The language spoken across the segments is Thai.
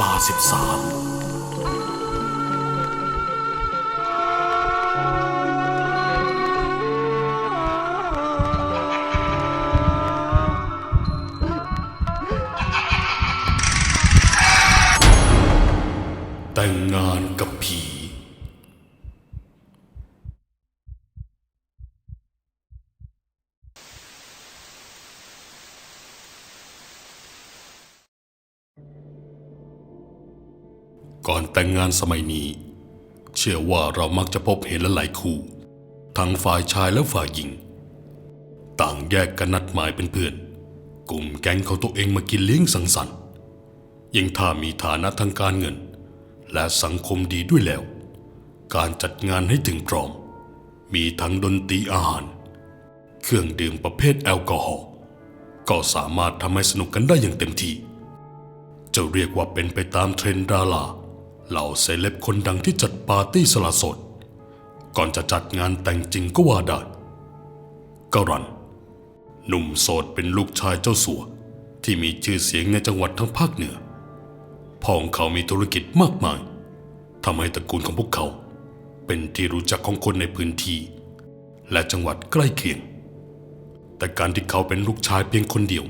ลาสิบสาม ก่อนแต่งงานสมัยนี้ เชื่อว่าเรามักจะพบเห็นหลายคู่ ทั้งฝ่ายชายและฝ่ายหญิง ต่างแยกกันนัดหมายเป็นเพื่อน กลุ่มแก๊งของตัวเองมากินเลี้ยงสังสรรค์ยิ่งถ้ามีฐานะทางการเงิน และสังคมดีด้วยแล้ว การจัดงานให้ถึงพร้อม มีทั้งดนตรีอาหาร เครื่องดื่มประเภทแอลกอฮอล์ก็สามารถทำให้สนุกกันได้อย่างเต็มที่ จะเรียกว่าเป็นไปตามเทรนด์ดารา เหล่าเซเลบคนดังที่จัดปาร์ตี้สละสด ก่อนจะจัดงานแต่งจริงก็ว่าได้กรัน หนุ่มโสดเป็นลูกชายเจ้าสัว ที่มีชื่อเสียงในจังหวัดทั้งภาคเหนือพ่อของเขามีธุรกิจมากมายทำให้ตระกูลของพวกเขา เป็นที่รู้จักของคนในพื้นที่ และจังหวัดใกล้เคียง แต่การที่เขาเป็นลูกชายเพียงคนเดียว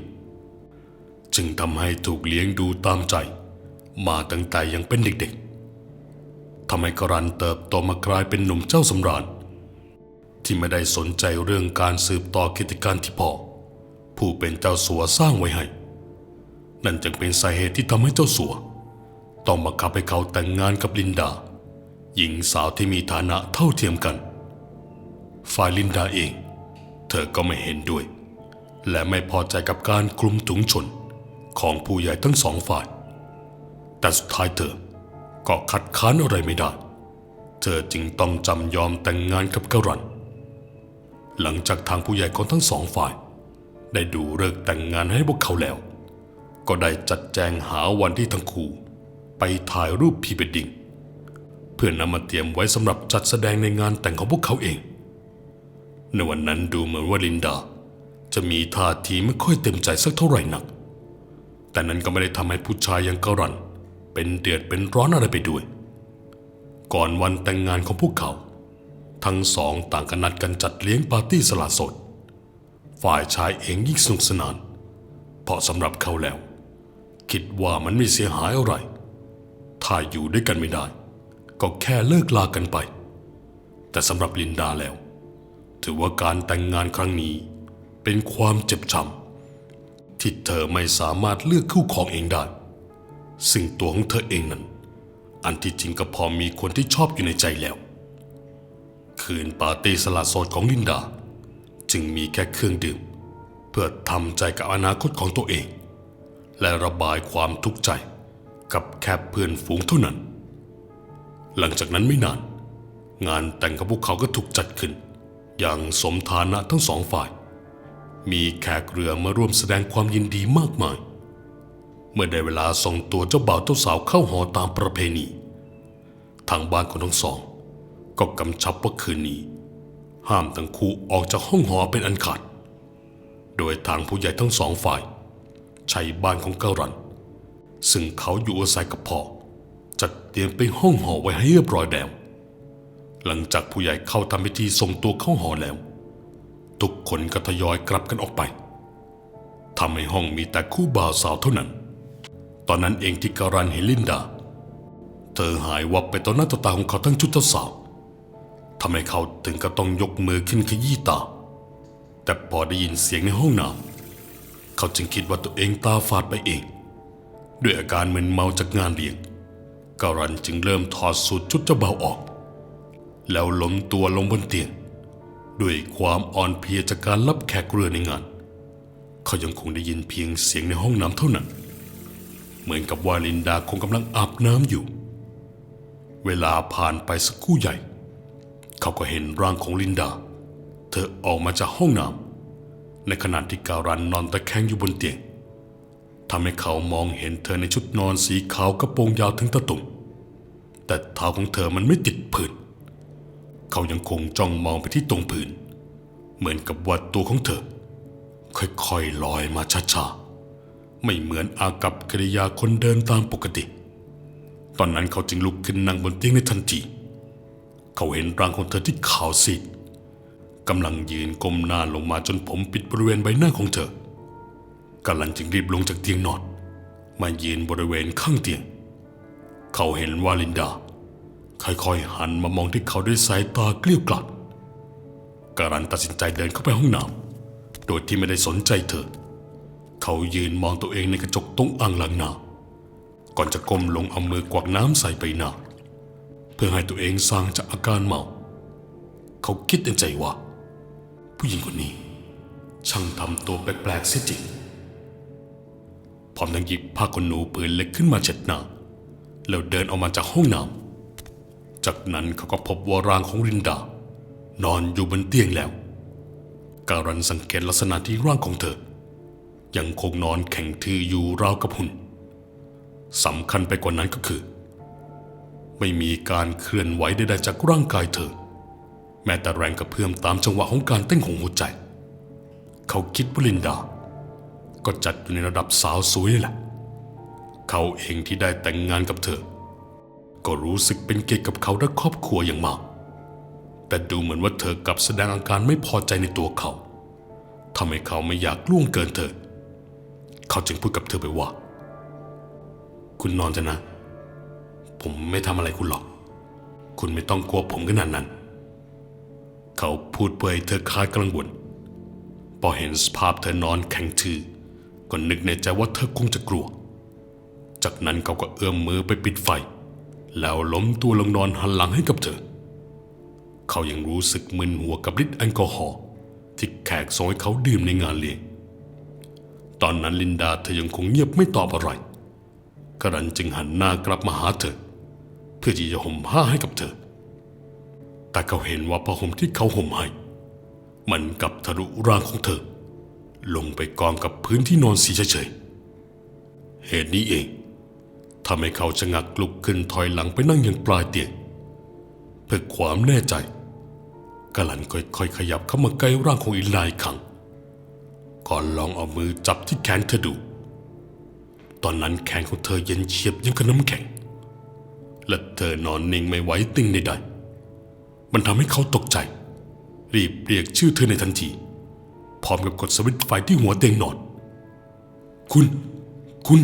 จึงทำให้ถูกเลี้ยงดูตามใจ มาตั้งแต่ยังเป็นเด็กๆ ทำให้กรันเติบโตมากลายเป็นหนุ่มเจ้าสำราญ ที่ไม่ได้สนใจเรื่องการสืบต่อกิจการที่พ่อ ผู้เป็นเจ้าสัวสร้างไว้ให้ นั่นจึงเป็นสาเหตุที่ทำให้เจ้าสัว ต้องบังคับให้เขาแต่งงานกับลินดา หญิงสาวที่มีฐานะเท่าเทียมกัน ฝ่ายลินดาเอง เธอก็ไม่เห็นด้วย และไม่พอใจกับการคลุมถุงชนของผู้ใหญ่ทั้งสองฝ่าย แต่สุดท้ายเธอ ก็คัดค้านอะไรไม่ได้ เธอจึงต้องจำยอมแต่งงานกับกรัน หลังจากทางผู้ใหญ่ของทั้งสองฝ่าย ได้ดูเลิกแต่งงานให้พวกเขาแล้ว ก็ได้จัดแจงหาวันที่ทั้งคู่ ไปถ่ายรูปพีเวดดิ้งเพื่อนำมาเตรียมไว้สำหรับจัดแสดงในงานแต่งของพวกเขาเอง ในวันนั้นดูเหมือนว่าลินดา จะมีท่าทีไม่ค่อยเต็มใจสักเท่าไหร่นัก แต่นั้นก็ไม่ได้ทำให้ผู้ชายอย่างกรันเเป็นเดือดเป็นร้อนอะไรไปด้วย ก่อนวันแต่งงานของพวกเขา ทั้งสองต่างกันนัดกันจัดเลี้ยงปาร์ตี้สละสด ฝ่ายชายเองยิ่งสนุกสนาน เพราะสำหรับเขาแล้ว คิดว่ามันไม่เสียหายอะไร ถ้าอยู่ด้วยกันไม่ได้ ก็แค่เลิกลากันไป แต่สำหรับลินดาแล้ว ถือว่าการแต่งงานครั้งนี้ เป็นความเจ็บช้ำที่เธอไม่สามารถเลือกคู่ครองเองได้ ซึ่งตัวของเธอเองนั้น อันที่จริงก็พอมีคนที่ชอบอยู่ในใจแล้ว คืนปาร์ตี้สละโสดของลินดา จึงมีแค่เครื่องดื่ม เพื่อทำใจกับอนาคตของตัวเอง และระบายความทุกข์ใจกับแค่เพื่อนฝูงเท่านั้น หลังจากนั้นไม่นาน งานแต่งของพวกเขาก็ถูกจัดขึ้น อย่างสมฐานะทั้งสองฝ่าย มีแขกเรือมาร่วมแสดงความยินดีมากมาย เมื่อได้เวลาส่งตัวเจ้าบ่าวเจ้าสาวเข้าหอตามประเพณี ทางบ้านของทั้งสอง ก็กำชับว่าคืนนี้ ห้ามทั้งคู่ออกจากห้องหอเป็นอันขาด โดยทางผู้ใหญ่ทั้งสองฝ่าย ใช้บ้านของเการัน ซึ่งเขาอยู่อาศัยกับพ่อจัดเตรียมเป็นห้องหอไว้ให้เรียบร้อยแล้ว หลังจากผู้ใหญ่เข้าทำพิธีส่งตัวเข้าหอแล้ว ทุกคนก็ทยอยกลับกันออกไปทำให้ห้องมีแต่คู่บ่าวสาวเท่านั้น ตอนนั้นเองที่การันเห็นลินดา เธอหายวับไปต่อหน้าต่อตาของเขาทั้งชุดเจ้าสาวทำให้เขาถึงกับต้องยกมือขึ้นขยี้ตา แต่พอได้ยินเสียงในห้องน้ำเขาจึงคิดว่าตัวเองตาฝาดไปเอง ด้วยอาการเหมึนเมาจากงานเลี้ยงการันจึงเริ่มถอดสูทชุดเจ้าบ่าวออก แล้วล้มตัวลงบนเตียง ด้วยความอ่อนเพลียจากการรับแขกเรือในงาน เขายังคงได้ยินเพียงเสียงในห้องน้ำเท่านั้น เหมือนกับว่าลินดาคงกำลังอาบน้ำอยู่ เวลาผ่านไปสักครู่ใหญ่ เขาก็เห็นร่างของลินดา เธอออกมาจากห้องน้ำในขณะที่การันนอนตะแคงอยู่บนเตียงทำให้เขามองเห็นเธอในชุดนอนสีขาวกระโปรงยาวถึงตะตุ่มแต่เท้าของเธอมันไม่ติดพื้นเขายังคงจ้องมองไปที่ตรงพื้นเหมือนกับว่าตัวของเธอ ค่อยๆลอยมาช้าๆ ไม่เหมือนอากับกิริยาคนเดินตามปกติ ตอนนั้นเขาจึงลุกขึ้นนั่งบนเตียงในทันที เขาเห็นร่างของเธอที่ขาวซีดกำลังยืนก้มหน้าลงมาจนผมปิดบริเวณใบหน้าของเธอกาลันจึงรีบลงจากเตียงนอนมายืนบริเวณข้างเตียง เขาเห็นว่าลินดา ค่อยๆหันมามองที่เขาด้วยสายตาเกลี้ยวกล่อมการันตัดสินใจเดินเข้าไปห้องน้ำโดยที่ไม่ได้สนใจเธอ เขายืนมองตัวเองในกระจกตรงอ่างล้างหน้าก่อนจะก้มลงเอามือกวักน้ำใส่ใบหน้าเพื่อให้ตัวเองสร้างจากอาการเมา เขาคิดในใจว่า ผู้หญิงคนนี้ ช่างทำตัวแปลกๆเสียจริงพร้อมทั้งหยิบผ้าขนหนูปืนเล็กขึ้นมาเช็ดหน้าแล้วเดินออกมาจากห้องน้ำจากนั้นเขาก็พบว่าร่างของรินดา นอนอยู่บนเตียงแล้ว การันสังเกตลักษณะที่ร่างของเธอ ยังคงนอนแข็งทื่ออยู่ราวกับหุ่นสำคัญไปกว่านั้นก็คือ ไม่มีการเคลื่อนไหวใดๆจากร่างกายเธอ แม้แต่แรงกระเพื่อมตามจังหวะของการเต้นของหัวใจ เขาคิดว่าลินดา ก็จัดอยู่ในระดับสาวสวยแหละ เขาเองที่ได้แต่งงานกับเธอ ก็รู้สึกเป็นเกียรติกับเขาและครอบครัวอย่างมาก แต่ดูเหมือนว่าเธอกลับแสดงอาการไม่พอใจในตัวเขาทำให้เขาไม่อยากล่วงเกินเธอ เขาจึงพูดกับเธอไปว่า คุณนอนเถอะนะ ผมไม่ทำอะไรคุณหรอก คุณไม่ต้องกลัวผมขนาดนั้น เขาพูดเพื่อให้เธอคลายกังวลพอเห็นสภาพเธอนอนแข็งทื่อก็นึกในใจว่าเธอคงจะกลัว จากนั้นเขาก็เอื้อมมือไปปิดไฟ แล้วล้มตัวลงนอนหันหลังให้กับเธอ เขายังรู้สึกมึนหัวกับฤทธิ์แอลกอฮอล์ที่แขกส่งให้เขาดื่มในงานเลี้ยง ตอนนั้นลินดาเธอยังคงเงียบไม่ตอบอะไรกรันจึงหันหน้ากลับมาหาเธอ เพื่อที่จะห่มผ้าให้กับเธอ แต่เขาเห็นว่าผ้าห่มที่เขาห่มให้ มันกับทะลุร่างของเธอ ลงไปกองกับพื้นที่นอนสีเฉยๆเหตุนี้เองทำให้เขาชะงักลุกขึ้นถอยหลังไปนั่งยังปลายเตียงเพื่อความแน่ใจกะลันค่อยๆขยับเข้ามาใกล้ร่างของอิลายขัง ก่อนลองเอามือจับที่แขนเธอดู ตอนนั้นแขนของเธอเย็นเฉียบยังกับน้ำแข็ง และเธอนอนนิ่งไม่ไหวติงใดๆมันทำให้เขาตกใจ รีบเรียกชื่อเธอในทันที พร้อมกับกดสวิตช์ไฟที่หัวเตียงนอน คุณ คุณ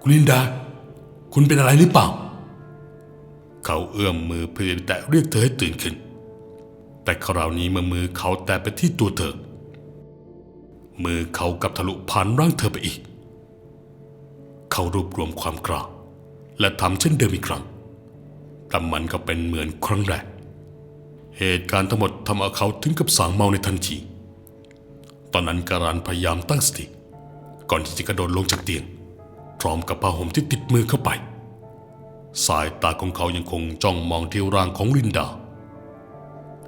คุณลินดา คุณเป็นอะไรหรือเปล่า เขาเอื้อมมือเพื่อแตะเรียกเธอให้ตื่นขึ้น แต่คราวนี้เมื่อมือเขาแตะไปที่ตัวเธอ มือเขากับทะลุผ่านร่างเธอไปอีก เขารวบรวมความกล้าและทำเช่นเดิมอีกครั้ง แต่มันก็เป็นเหมือนครั้งแรก เหตุการณ์ทั้งหมดทำเอาเขาถึงกับสางเมาในทันที ตอนนั้นการันพยายามตั้งสติ ก่อนที่จะกระโดดลงจากเตียง พร้อมกับผ้าห่มที่ติดมือเข้าไป สายตาของเขายังคงจ้องมองที่ร่างของลินดา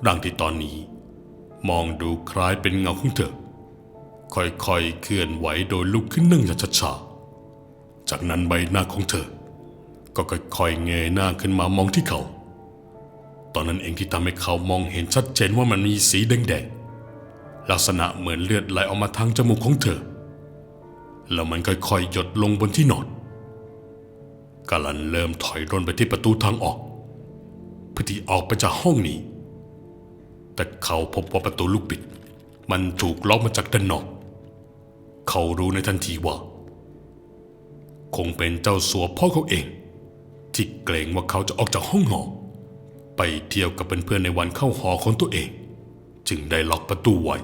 ร่างที่ตอนนี้ มองดูคล้ายเป็นเงาของเธอ ค่อยๆ เคลื่อนไหวโดยลุกขึ้นนั่งอย่างช้าๆ จากนั้นใบหน้าของเธอ ก็ค่อยๆ เงยหน้าขึ้นมามองที่เขา ตอนนั้นเองที่ทำให้เขามองเห็นชัดเจนว่ามันมีสีแดงๆ ลักษณะเหมือนเลือดไหลออกมาทางจมูกของเธอ แล้วมันค่อยๆ หยดลงบนที่นอนกาลันเริ่มถอยร่นไปที่ประตูทางออกเพื่อที่ออกไปจากห้องนี้ แต่เขาพบว่าประตูลูกบิด มันถูกล็อกมาจากด้านนอก เขารู้ในทันทีว่า คงเป็นเจ้าสัวพ่อเขาเอง ที่เกรงว่าเขาจะออกจากห้องหอ ไปเที่ยวกับเพื่อนๆในวันเข้าหอของตัวเอง จึงได้ล็อกประตูไว้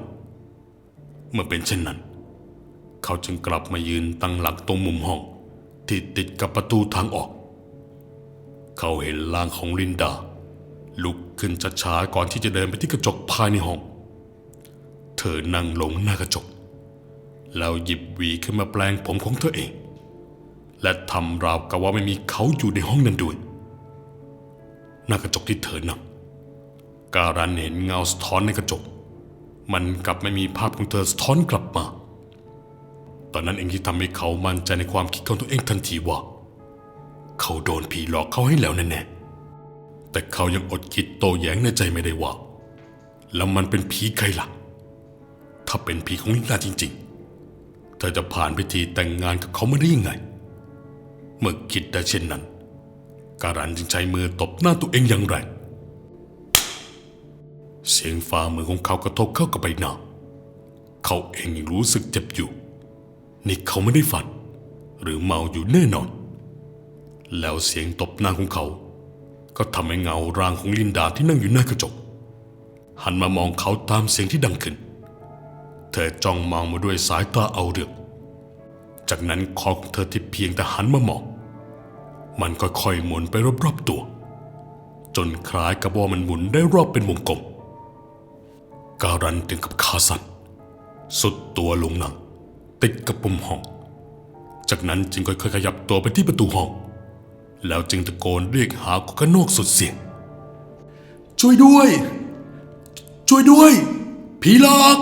เมื่อเป็นเช่นนั้น เขาจึงกลับมายืนตั้งหลักตรงมุมห้อง ที่ติดกับประตูทางออก เขาเห็นร่างของลินดา ลุกขึ้นช้าๆก่อนที่จะเดินไปที่กระจกภายในห้อง เธอนั่งลงหน้ากระจก แล้วหยิบหวีขึ้นมาแปลงผมของเธอเอง และทำราวกับว่าไม่มีเขาอยู่ในห้องนั้นด้วยหน้ากระจกที่เธอนั่งการันเห็นเงาสะท้อนในกระจก มันกลับไม่มีภาพของเธอสะท้อนกลับมา ตอนนั้นเองที่ทำให้เขามั่นใจในความคิดของตัวเองทันทีว่า เขาโดนผีหลอกเขาให้แล้วแน่ๆแต่เขายังอดคิดโตแย้งในใจไม่ได้ว่า แล้วมันเป็นผีใครล่ะ ถ้าเป็นผีของลินดาจริงๆ เธอจะผ่านพิธีแต่งงานกับเขาไมาได้ยังไง เมื่อคิดได้เช่นนั้น การันจึงใช้มือตบหน้าตัวเองอย่างแรงเสียงฝ่ามือของเขากระทบเข้ากับใบหน้า เขาเองยังรู้สึกเจ็บอยู่ นี่เขาไม่ได้ฝัน หรือเมาอยู่แน่นอน แล้วเสียงตบหน้าของเขา ก็ทำให้เงาร่างของลินดาที่นั่งอยู่หน้ากระจก หันมามองเขาตามเสียงที่ดังขึ้น เธอจ้องมองมาด้วยสายตาเอาเรื่องจากนั้นคอของเธอที่เพียงแต่หันมามองมันค่อยๆหมุนไปรอบๆตัว จนคล้ายกับว่ามันหมุนได้รอบเป็นวงกลม การันถึงกับขาสั่นสุดตัวลงนั่งติดกับปุ่มห้อง จากนั้นจึงค่อยๆขยับตัวไปที่ประตูห้อง แล้วจึงตะโกนเรียกหาคนข้างนอกสุดเสียง ช่วยด้วย ช่วยด้วย ผีหลอก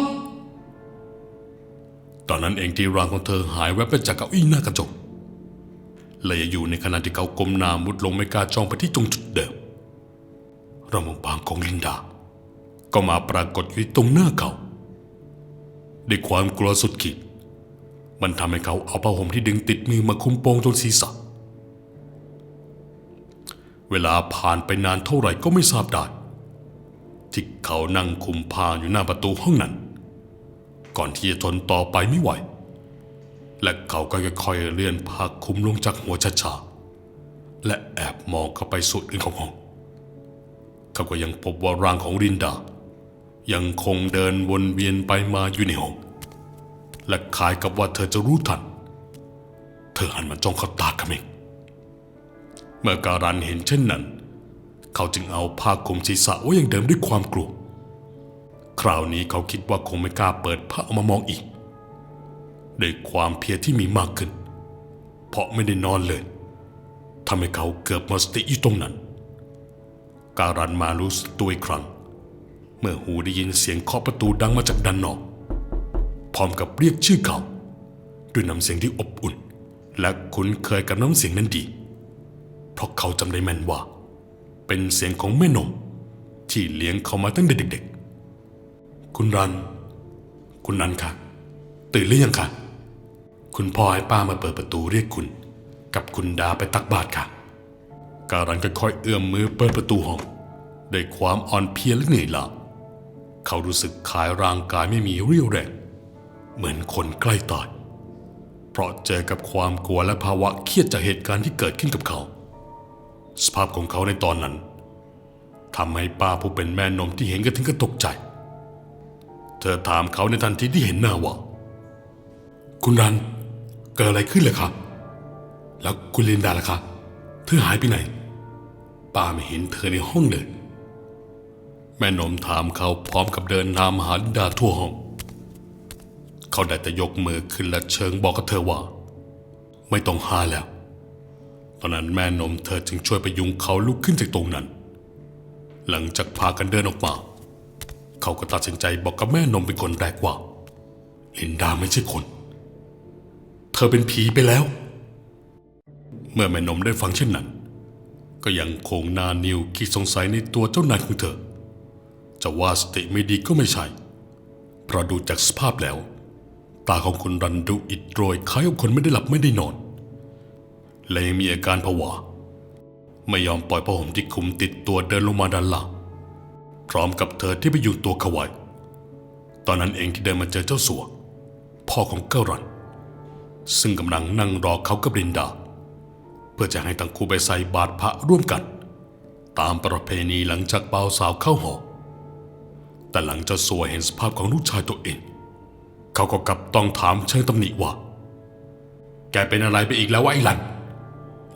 ตอนนั้นเองที่ร่างของเธอหายแวบไปจากเก้าอี้หน้ากระจกเลยอยู่ในขณะที่เขาก้มหน้ามุดลงไม่กล้าจ้องไปที่ตรงจุดเดิมร่างบางของลินดา ก็มาปรากฏอยู่ตรงหน้าเขาด้วยความกลัวสุดขีดมันทำให้เขาเอาผ้าห่มที่ดึงติดมือมาคุมโปงตรงศีรษะเวลาผ่านไปนานเท่าไหร่ก็ไม่ทราบได้ที่เขานั่งคุมผ้าอยู่หน้าประตูห้องนั้น ก่อนที่จะทนต่อไปไม่ไหว และเขาก็ค่อยๆเลื่อนผ้าคลุมลงจากหัวช้าๆและแอบมองเข้าไปสุดอื่นของห้องเขาก็ยังพบว่าร่างของรินดา ยังคงเดินวนเวียนไปมาอยู่ในห้องและคล้ายกับว่าเธอจะรู้ทัน เธอหันมาจ้องเขาตาขมิงเมื่อการันเห็นเช่นนั้น เขาจึงเอาผ้าคลุมศีรษะไว้อย่างเดิมด้วยความกลัว คราวนี้เขาคิดว่าคงไม่กล้าเปิดผ้าออกมามองอีกด้วยความเพียรที่มีมากขึ้น เพราะไม่ได้นอนเลยทำให้เขาเกือบหมดสติอยู่ตรงนั้น การันมารู้สึกตัวอีกครั้ง เมื่อหูได้ยินเสียงเคาะประตูดังมาจากด้านนอก พร้อมกับเรียกชื่อเขา ด้วยน้ำเสียงที่อบอุ่น และคุ้นเคยกับน้ำเสียงนั้นดี เพราะเขาจำได้แม่นว่า เป็นเสียงของแม่นมที่เลี้ยงเขามาตั้งแต่เด็กๆ คุณรัน คุณนันค่ะ ตื่นหรือยังคะคุณพ่อให้ป้ามาเปิดประตูเรียกคุณ กับคุณดาไปตักบาตรค่ะ การันค่อยๆเอื้อมมือเปิดประตูห้องด้วยความอ่อนเพลียและเหนื่อยล้าเขารู้สึกคายร่างกายไม่มีเรี่ยวแรง เหมือนคนใกล้ตาย เพราะเจอกับความกลัวและภาวะเครียดจากเหตุการณ์ที่เกิดขึ้นกับเขา สภาพของเขาในตอนนั้นทำให้ป้าผู้เป็นแม่นมที่เห็นก็ถึงกับตกใจ เธอถามเขาในทันทีที่เห็นหน้าว่าคุณรัน เกิดอะไรขึ้นเลยครับ แล้วคุณลินดาล่ะครับเธอหายไปไหน ป้าไม่เห็นเธอในห้องเลย แม่นมถามเขาพร้อมกับเดินตามหาลินดาทั่วห้อง เขาได้แต่ยกมือขึ้นและเชิงบอกกับเธอว่า ไม่ต้องหาแล้ว ตอนนั้นแม่นมเธอจึงช่วยไปยุงเขาลุกขึ้นจากตรงนั้น หลังจากพากันเดินออกมา เขาก็ตัดสินใจบอกกับแม่นมเป็นคนแรกว่า ลินดาไม่ใช่คน เธอเป็นผีไปแล้ว เมื่อแม่นมได้ฟังเช่นนั้น ก็ยังคงนานิวคิดสงสัยในตัวเจ้านายของเธอ จะว่าสติไม่ดีก็ไม่ใช่ เพราะดูจากสภาพแล้ว ตาของคุณรันดูอิดโรยคล้ายกับคนไม่ได้หลับไม่ได้นอน และยังมีอาการผวา ไม่ยอมปล่อยผ้าห่มที่คลุมติดตัวเดินลงมาด้านล่าง พร้อมกับเธอที่ไปอยุงตัวเขาไว้ตอนนั้นเองที่เดินมาเจอเจ้าสัว พ่อของเก้ารัน ซึ่งกำลังนั่งรอเขากับรินดา เพื่อจะให้ทั้งคู่ไปใส่บาตรพระร่วมกัน ตามประเพณีหลังจากเบ่าสาวเข้าหอ แต่หลังเจ้าสัวเห็นสภาพของลูกชายตัวเอง เขาก็กลับต้องถามเชิงตำหนิว่า แกเป็นอะไรไปอีกแล้ววะไอ้หลัน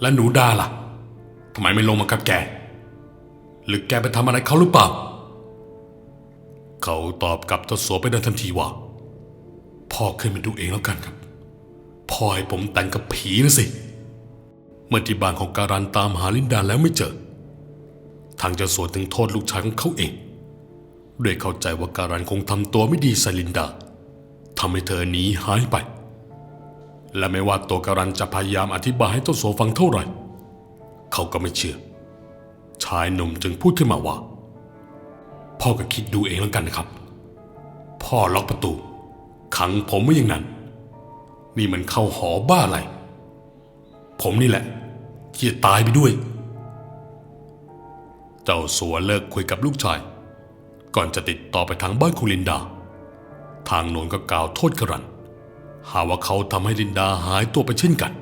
และหนูดาล่ะทำไมไม่ลงมากับแก หรือแกไปทำอะไรเขาหรือเปล่า เขาตอบกับเจ้าสัวไปในทันทีว่า พ่อขึ้นมาดูเองแล้วกันครับพ่อให้ผมแต่งกับผีนะสิ เมื่อที่บ้านของการันตามหาลินดาแล้วไม่เจอ ทางเจ้าสัวถึงโทษลูกชายของเขาเองด้วยเข้าใจว่าการันคงทำตัวไม่ดีใส่ลินดาทำให้เธอหนีหายไป และไม่ว่าตัวการันจะพยายามอธิบายให้เจ้าสัวฟังเท่าไหร่ เขาก็ไม่เชื่อ ชายหนุ่มจึงพูดขึ้นมาว่า พ่อก็คิดดูเองแล้วกันนะครับ พ่อล็อกประตู ขังผมไว้อย่างนั้น นี่มันเข้าหอบ้าอะไร ผมนี่แหละที่จะตายไปด้วย เจ้าสัวเลิกคุยกับลูกชาย ก่อนจะติดต่อไปทางบ้านคุณลินดา ทางโนนก็กล่าวโทษกรัน หาว่าเขาทำให้ลินดาหายตัวไปเช่นกัน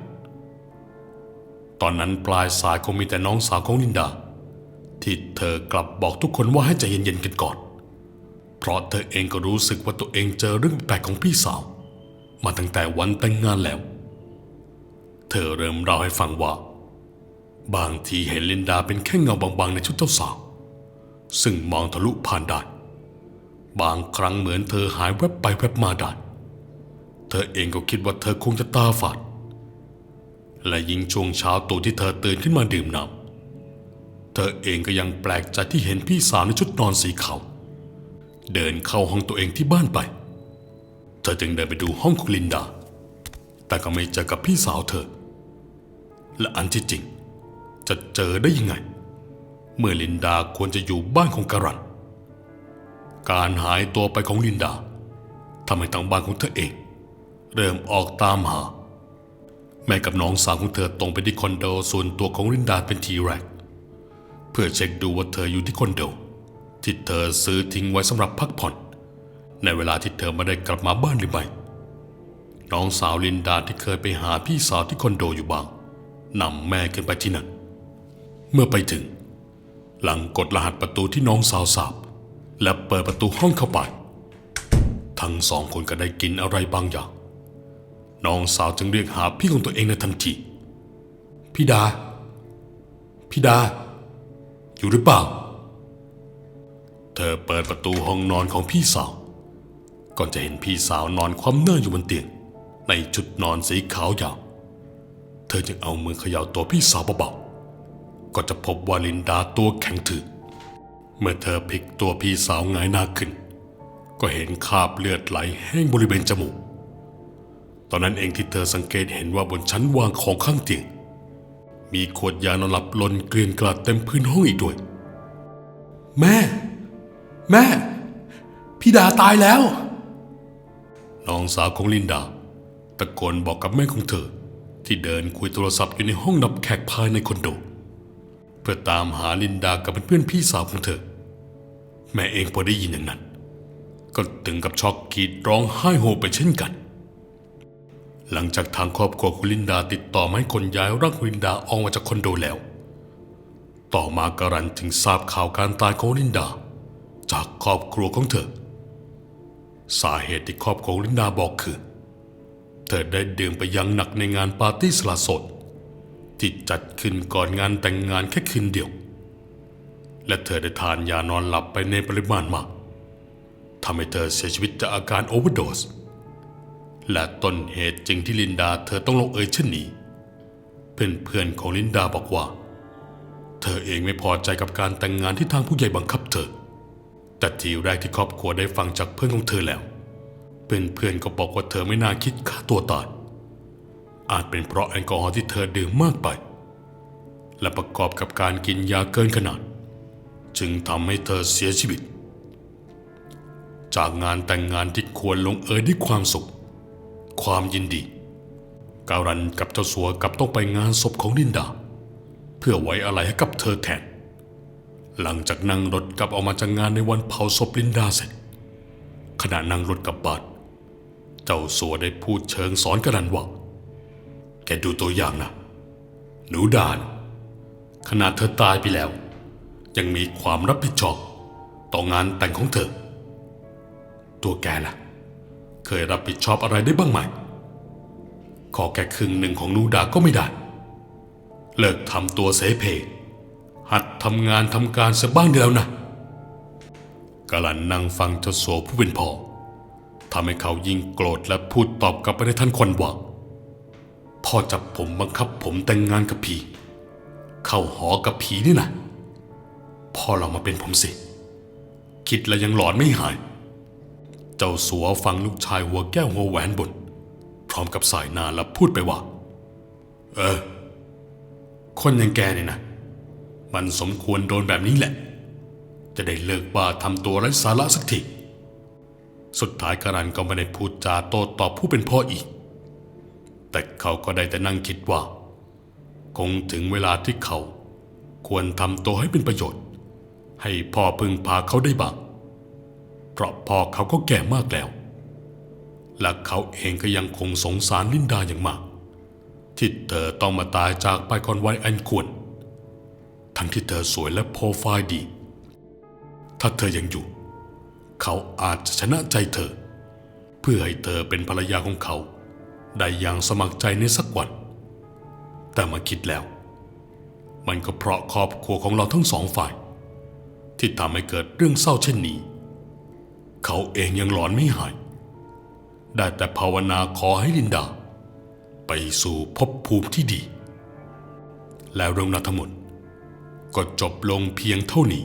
ตอนนั้นปลายสายคงมีแต่น้องสาวของลินดา ที่เธอกลับบอกทุกคนว่าให้ใจเย็นๆกันก่อน เพราะเธอเองก็รู้สึกว่าตัวเองเจอเรื่องแปลกของพี่สาว มาตั้งแต่วันแต่งงานแล้ว เธอเริ่มเล่าให้ฟังว่า บางทีเห็นลินดาเป็นแค่เงาบางๆในชุดเจ้าสาว ซึ่งมองทะลุผ่านได้ บางครั้งเหมือนเธอหายแวบไปแวบมาได้ เธอเองก็คิดว่าเธอคงจะตาฝาด และยิ่งช่วงเช้าตู่ที่เธอตื่นขึ้นมาดื่มน้ำ เธอเองก็ยังแปลกใจที่เห็นพี่สาวในชุดนอนสีขาวเดินเข้าห้องตัวเองที่บ้านไป เธอจึงเดินไปดูห้องคุณลินดา แต่ก็ไม่เจอกับพี่สาวเธอ และอันที่จริง จะเจอได้ยังไง เมื่อลินดาควรจะอยู่บ้านของการันการหายตัวไปของลินดาทำให้ทางบ้านของเธอเอง เริ่มออกตามหา แม่กับน้องสาวของเธอตรงไปที่คอนโดส่วนตัวของลินดาเป็นทีแรก เพื่อเช็คดูว่าเธออยู่ที่คอนโดที่เธอซื้อทิ้งไว้สำหรับพักผ่อน ในเวลาที่เธอไม่ได้กลับมาบ้านหรือไม่น้องสาวลินดาที่เคยไปหาพี่สาวที่คอนโดอยู่บ้างนำแม่ขึ้นไปที่นั่น เมื่อไปถึง หลังกดรหัสประตูที่น้องสาวสาบ และเปิดประตูห้องเข้าไป ทั้งสองคนก็ได้กินอะไรบางอย่าง น้องสาวจึงเรียกหาพี่ของตัวเองในทันทีพี่ดาพี่ดา อยู่หรือเปล่า เธอเปิดประตูห้องนอนของพี่สาว ก่อนจะเห็นพี่สาวนอนคว่ำหน้าอยู่บนเตียง ในชุดนอนสีขาวยาว เธอจึงเอามือเขย่าตัวพี่สาวเบาๆ ก็จะพบว่าลินดาตัวแข็งถือ เมื่อเธอพลิกตัวพี่สาวงายหน้าขึ้น ก็เห็นคราบเลือดไหลแห้งบริเวณจมูก ตอนนั้นเองที่เธอสังเกตเห็นว่าบนชั้นวางของข้างเตียง มีขวดยานอนหลับหล่นเกลื่อนกลาดเต็มพื้นห้องอีกด้วย แม่ แม่ พี่ดาตายแล้ว น้องสาวของลินดา ตะโกนบอกกับแม่ของเธอ ที่เดินคุยโทรศัพท์อยู่ในห้องนับแขกภายในคอนโด เพื่อตามหาลินดากับเพื่อนพี่สาวของเธอ แม่เองพอได้ยินอย่างนั้น ก็ถึงกับช็อกกรีดร้องไห้โฮไปเช่นกัน หลังจากทางครอบครัวคุณลินดาติดต่อมาให้คนย้ายร่างคุณลินดาออกมาจากคอนโดแล้ว ต่อมาการันจึงทราบข่าวการตายของลินดา จากครอบครัวของเธอ สาเหตุที่ครอบครัวลินดาบอกคือ เธอได้ดื่มไปยังหนักในงานปาร์ตี้สละสด ที่จัดขึ้นก่อนงานแต่งงานแค่คืนเดียว และเธอได้ทานยานอนหลับไปในปริมาณมากทำให้เธอเสียชีวิตจากอาการโอเวอร์โดส และต้นเหตุจริงที่ลินดาเธอต้องลงเอยเช่นนี้ เพื่อนๆของลินดาบอกว่า เธอเองไม่พอใจกับการแต่งงานที่ทางผู้ใหญ่บังคับเธอ แต่ทีแรกที่ครอบครัวได้ฟังจากเพื่อนของเธอแล้ว เพื่อนๆก็บอกว่าเธอไม่น่าคิดฆ่าตัวตาย อาจเป็นเพราะแอลกอฮอล์ที่เธอดื่มมากไป และประกอบกับการกินยาเกินขนาด จึงทำให้เธอเสียชีวิต จากงานแต่งงานที่ควรลงเอยด้วยความสุข ความยินดี การันกับเจ้าสัวกลับต้องไปงานศพของลินดา เพื่อไว้อะไรให้กับเธอแทน หลังจากนั่งรถกลับออกมาจากงานในวันเผาศพลินดาเสร็จ ขณะนั่งรถกลับบ้านเจ้าสัวได้พูดเชิงสอนกระนันว่า แกดูตัวอย่างนะหนูดานขนาดเธอตายไปแล้ว ยังมีความรับผิดชอบต่องานแต่งของเธอ ตัวแกล่ะ เคยรับผิดชอบอะไรได้บ้างไหม ขอแค่ครึ่งหนึ่งของนูดาก็ไม่ได้ เลิกทำตัวเสเพหัดทำงานทำการสักบ้างได้แล้วนะกาลันนั่งฟังเจ้าสัวผู้เป็นพ่อทำให้เขายิ่งโกรธและพูดตอบกลับไปในท่านควันว่าพ่อจับผมบังคับผมแต่งงานกับผี เข้าหอกับผีนี่นะพ่อเรามาเป็นผมสิ คิดแล้วยังหลอนไม่หาย เจ้าสัวฟังลูกชายหัวแก้วหัวแหวนบนพร้อมกับสายนาแล้วพูดไปว่า เออ คนอย่างแกเนี่ยนะ มันสมควรโดนแบบนี้แหละ จะได้เลิกบ้าทำตัวไร้สาระสักทีสุดท้ายการันก็ไม่ได้พูดจาโต้ตอบผู้เป็นพ่ออีก แต่เขาก็ได้แต่นั่งคิดว่า คงถึงเวลาที่เขา ควรทำตัวให้เป็นประโยชน์ ให้พ่อพึ่งพาเขาได้บ้าง เพราะพ่อเขาก็แก่มากแล้ว และเขาเองก็ยังคงสงสารลินดาอย่างมาก ที่เธอต้องมาตายจากไปก่อนวัยอันควร ทั้งที่เธอสวยและโปรไฟล์ดี ถ้าเธอยังอยู่ เขาอาจจะชนะใจเธอ เพื่อให้เธอเป็นภรรยาของเขา ได้อย่างสมัครใจในสักวัน แต่มาคิดแล้ว มันก็เพราะครอบครัวของเราทั้งสองฝ่าย ที่ทำให้เกิดเรื่องเศร้าเช่นนี้ เขาเองยังหลอนไม่หาย ได้แต่ภาวนาขอให้ลินดา ไปสู่ภพภูมิที่ดี แล้วเรื่องราวทั้งหมดก็จบลงเพียงเท่านี้